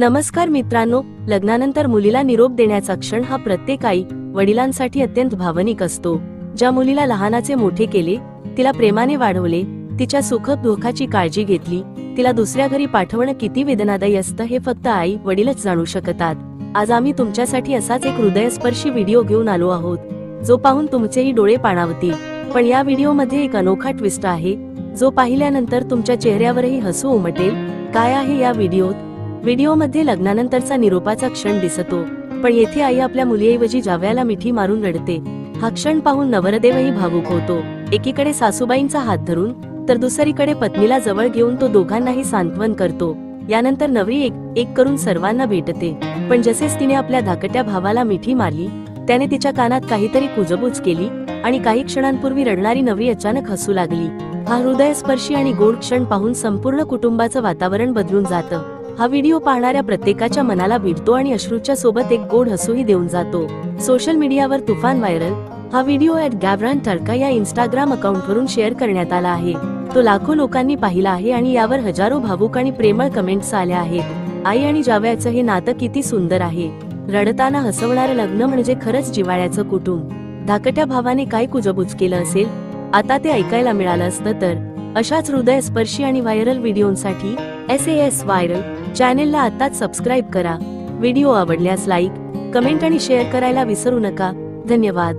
नमस्कार मित्रांनो लग्नानंतर मुलीला निरोप देण्याचा क्षण हा प्रत्येक आई वडिलांसाठी अत्यंत भावनिक असतो. ज्या मुलीला लहानाचे मोठे केले तिला प्रेमाने वाढवले तिच्या सुख दुःखाची काळजी घेतली तिला दुसऱ्या घरी पाठवणं किती वेदनादायी असतं हे फक्त आई वडीलच जाणू शकतात. आज आम्ही तुमच्यासाठी असाच एक हृदयस्पर्शी व्हिडिओ घेऊन आलो आहोत जो पाहून तुमचेही डोळे पाणावतील. पण या व्हिडिओमध्ये एक अनोखा ट्विस्ट आहे जो पाहिल्यानंतर तुमच्या चेहऱ्यावरही हसू उमटेल. काय आहे या व्हिडिओत? व्हिडिओमध्ये लग्नानंतरचा निरोपाचा क्षण दिसतो. पण येथे आई आपल्या मुलीऐवजी जावयाला मिठी मारून रडते. हा क्षण पाहून नवरदेवही भावुक होतो. एकीकडे सासूबाईंचा हात धरून तर दुसरीकडे पत्नीला जवळ घेऊन तो दोघांनाही सांत्वन करतो. यानंतर नवरी एक एक करून सर्वांना भेटते. पण जसेच तिने आपल्या धाकट्या भावाला मिठी मारली त्याने तिच्या कानात काहीतरी कुजबूज केली आणि काही क्षणांपूर्वी रडणारी नवरी अचानक हसू लागली. हा हृदयस्पर्शी आणि गोड क्षण पाहून संपूर्ण कुटुंबाचं वातावरण बदलून जातं. हा व्हिडिओ पाहणाऱ्या प्रत्येकाच्या मनाला भिडतो आणि अश्रूच्या सोबत एक गोड हसूही देऊन जातो. सोशल मीडियावर तुफान व्हायरल हा व्हिडिओ ऍट गॅब्रान टर्का या इंस्टाग्राम अकाउंटवरून शेअर करण्यात आला आहे. तो लाखो लोकांनी पाहिला आहे आणि यावर हजारो भावुक आणि प्रेमळ कमेंट्स आल्या आहेत. आई आणि जावयाचं हे नातं किती सुंदर आहे. रडताना हसवणारं लग्न म्हणजे खरंच जिवाळ्याचं कुटुंब. धाकट्या भावाने काय कुजबूज केलं असेल? आता ते ऐकायला मिळालं असतं तर. अशाच हृदयस्पर्शी आणि व्हायरल व्हिडिओंसाठी एस एस व्हायरल चॅनेलला आताच सबस्क्राईब करा. व्हिडिओ आवडल्यास लाईक कमेंट आणि शेअर करायला विसरू नका. धन्यवाद.